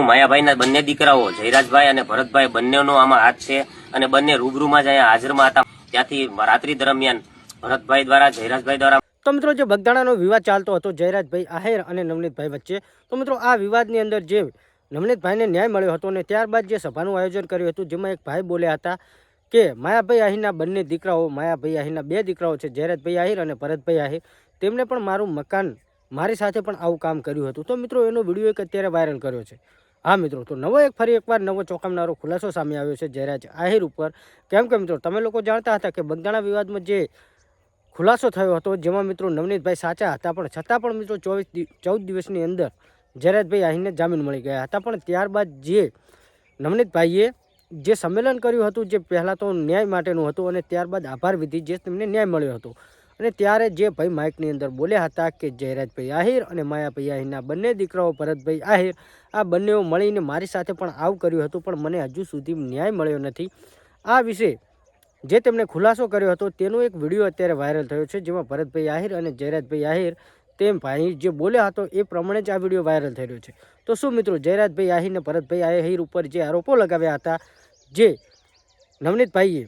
માયાભાઈના બંને દીકરાઓ, જયરાજભાઈ અને ભરતભાઈ, બંનેનો આમાં હાથ છે અને બંને રૂબરૂમાં જ અહીંયા હાજરમાં હતા. ત્યાંથી રાત્રિ દરમિયાન ભરતભાઈ દ્વારા, જયરાજભાઈ દ્વારા તો મિત્રો, જે બગદાણાનો વિવાદ ચાલતો હતો, જયરાજભાઈ આહેર અને નવનીતભાઈ વચ્ચે, તો મિત્રો, આ વિવાદની અંદર જે નવનીતભાઈને ન્યાય મળ્યો હતો અને ત્યારબાદ જે સભાનું આયોજન કર્યું હતું, જેમાં એક ભાઈ બોલ્યા હતા કે, માયાભાઈ આહિરના બંને દીકરાઓ, માયાભાઈ આહિરના બે દીકરાઓ છે, જયરાજભાઈ આહિર અને ભરતભાઈ આહિર. તેમને પણ મારું મકાન મારી સાથે પણ આવું કામ કર્યું હતું. તો મિત્રો, એનો વીડિયો એક અત્યારે વાયરલ કર્યો છે. હા મિત્રો, તો નવો એક ફરી એકવાર નવો ચોંકાવનારો ખુલાસો સામે આવ્યો છે જયરાજ આહિર ઉપર. કેમ કે મિત્રો, તમે લોકો જાણતા હતા કે બંધાણા વિવાદમાં જે ખુલાસો થયો હતો, જેમાં મિત્રો નવનીતભાઈ સાચા હતા, પણ છતાં પણ મિત્રો ચોવીસ ચૌદ દિવસની અંદર જયરાજભાઈ આહિરને જામીન મળી ગયા હતા. પણ ત્યારબાદ જે નવનીતભાઈએ જે સંમેલન કર્યું હતું, જે પહેલાં તો ન્યાય માટેનું હતું અને ત્યારબાદ આભાર વિધિ જે તેમને ન્યાય મળ્યો હતો. અને ત્યારે જે ભાઈ માઇકની અંદર બોલ્યા હતા કે જયરાજભાઈ આહિર અને માયાભાઈ આહિરના બંને દીકરાઓ ભરતભાઈ આહિર, આ બંનેઓ મળીને મારી સાથે પણ આવું કર્યું હતું, પણ મને હજુ સુધી ન્યાય મળ્યો નથી. આ વિશે જે તેમણે ખુલાસો કર્યો હતો, તેનો એક વીડિયો અત્યારે વાયરલ થયો છે, જેમાં ભરતભાઈ આહિર અને જયરાજભાઈ આહિર, તેમ ભાઈ જે બોલ્યા હતો, એ પ્રમાણે જ આ વીડિયો વાયરલ થઈ રહ્યો છે. તો શું મિત્રો, જયરાજભાઈ આહિર અને ભરતભાઈ આહિર ઉપર જે આરોપો લગાવ્યા હતા, જે નવનીતભાઈએ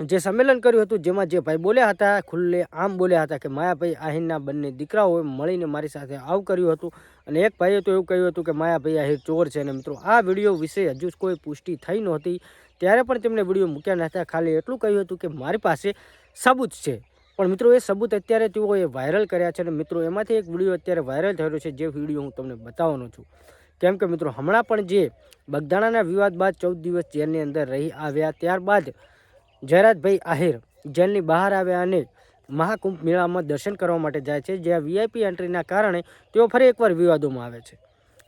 જે સંમેલન કર્યું હતું, જેમાં જે ભાઈ બોલ્યા હતા, ખુલ્લે આમ બોલ્યા હતા કે, માયાભાઈ, આહિરના બંને દીકરાઓએ મળીને મારી સાથે આવું કર્યું હતું. અને એક ભાઈએ તો એવું કહ્યું હતું કે, માયાભાઈ આહિર ચોર છે. અને મિત્રો, આ વીડિયો વિશે હજુ કોઈ પુષ્ટિ થઈ નહોતી. ત્યારે પણ તેમણે વીડિયો મૂક્યા નહોતા ખાલી એટલું કહ્યું હતું કે, મારી પાસે સબૂત છે. પણ મિત્રો, એ સબૂત અત્યારે તેઓએ વાયરલ કર્યા છે અને મિત્રો, એમાંથી એક વીડિયો અત્યારે વાયરલ થયેલો છે, જે વીડિયો હું તમને બતાવવાનો છું. કેમ કે મિત્રો, હમણાં પણ જે બગદાણાના વિવાદ બાદ ચૌદ દિવસ જેલની અંદર રહી આવ્યા, ત્યારબાદ જયરાજભાઈ આહિર જેલની બહાર આવ્યા અને મહાકુંભ મેળામાં દર્શન કરવા માટે જાય છે, જ્યાં વીઆઈપી એન્ટ્રીના કારણે તેઓ ફરી એકવાર વિવાદોમાં આવે છે.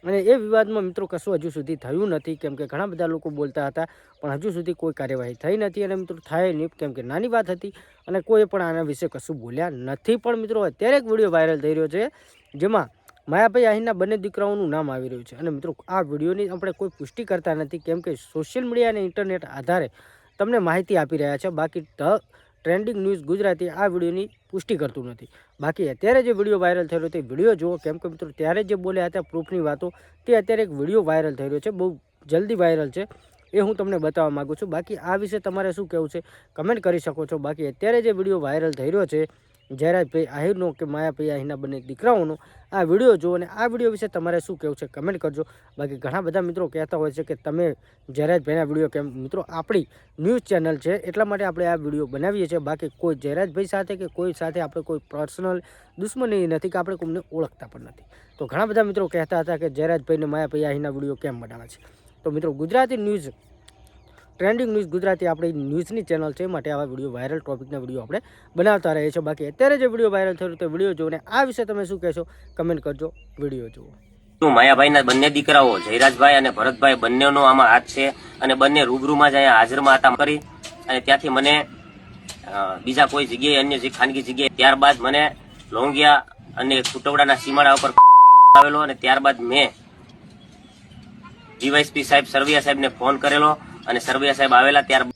અને એ વિવાદમાં મિત્રો કશું હજુ સુધી થયું નથી, કેમ કે ઘણા બધા લોકો બોલતા હતા, પણ હજુ સુધી કોઈ કાર્યવાહી થઈ નથી અને મિત્રો થાય નહીં, કેમ કે નાની વાત હતી અને કોઈ પણ આના વિશે કશું બોલ્યા નથી. પણ મિત્રો અત્યારે એક વીડિયો વાયરલ થઈ રહ્યો છે, જેમાં માયાભાઈ આહિરના બંને દીકરાઓનું નામ આવી રહ્યું છે. અને મિત્રો આ વિડીયોની આપણે કોઈ પુષ્ટિ કરતા નથી, કેમ કે સોશિયલ મીડિયા અને ઇન્ટરનેટ આધારે તમને માહિતી આપી રહ્યા છે. બાકી ટ્રેન્ડિંગ ન્યૂઝ ગુજરાતી આ વિડીયોની પુષ્ટિ કરતું નથી. બાકી અત્યારે જે વીડિયો વાયરલ થયેલો તે વીડિયો જુઓ કેમ કે મિત્રો ત્યારે જે બોલ્યા હતા પ્રૂફની વાતો, તે અત્યારે એક વીડિયો વાયરલ થઈ રહ્યો છે. બહુ જલ્દી વાયરલ છે એ હું તમને બતાવવા માગું છું. બાકી આ વિશે તમારે શું કહેવું છે? કમેન્ટ કરી શકો છો. બાકી અત્યારે જે વીડિયો વાયરલ થઈ રહ્યો છે જયરાજભાઈ આહિરનો કે માયાભાઈ આહિરના બંને દીકરાઓનો, આ વીડિયો જુઓ અને આ વીડિયો વિશે તમારે શું કહેવું છે કમેન્ટ કરજો. બાકી ઘણા બધા મિત્રો કહેતા હોય છે કે તમે જયરાજભાઈના વીડિયો કેમ, મિત્રો આપણી ન્યૂઝ ચેનલ છે એટલા માટે આપણે આ વીડિયો બનાવીએ છીએ. બાકી કોઈ જયરાજભાઈ સાથે કે કોઈ સાથે આપણે કોઈ પર્સનલ દુશ્મની નથી કે આપણે કોઈને ઓળખતા પણ નથી. તો ઘણા બધા મિત્રો કહેતા હતા કે જયરાજભાઈને માયાભાઈ આહિરના વીડિયો કેમ બનાવે છે? તો મિત્રો Gujarati news trending news Gujarati આપણી ન્યૂઝની ચેનલ છે માટે આવા વીડિયો, વાયરલ ટોપિકના વીડિયો આપણે બનાવતા રહીએ છીએ. બાકી અત્યારે જે વીડિયો વાયરલ થયો તે વીડિયો જોઈને આ વિશે તમે શું કહેશો? કમેન્ટ કરજો, વીડિયો જુઓ. માયાભાઈના બંને દીકરાઓ, જયરાજભાઈ અને ભરતભાઈ, બંનેનો આમાં હાથ છે અને બંને રૂબરૂમાં જ અહીંયા હાજરમાં હતા. કરી અને ત્યાંથી મને બીજા કોઈ જગ્યાએ, અન્ય જે ખાનગી જગ્યાએ, ત્યારબાદ મને લોંગિયા અને કુટવડાના સીમાડા ઉપર આવેલો અને ત્યારબાદ મેં જીવાયસપી સાહેબ, સરવિયા સાહેબને ફોન કરેલો અને સરવૈયા સાહેબ આવેલા ત્યારબાદ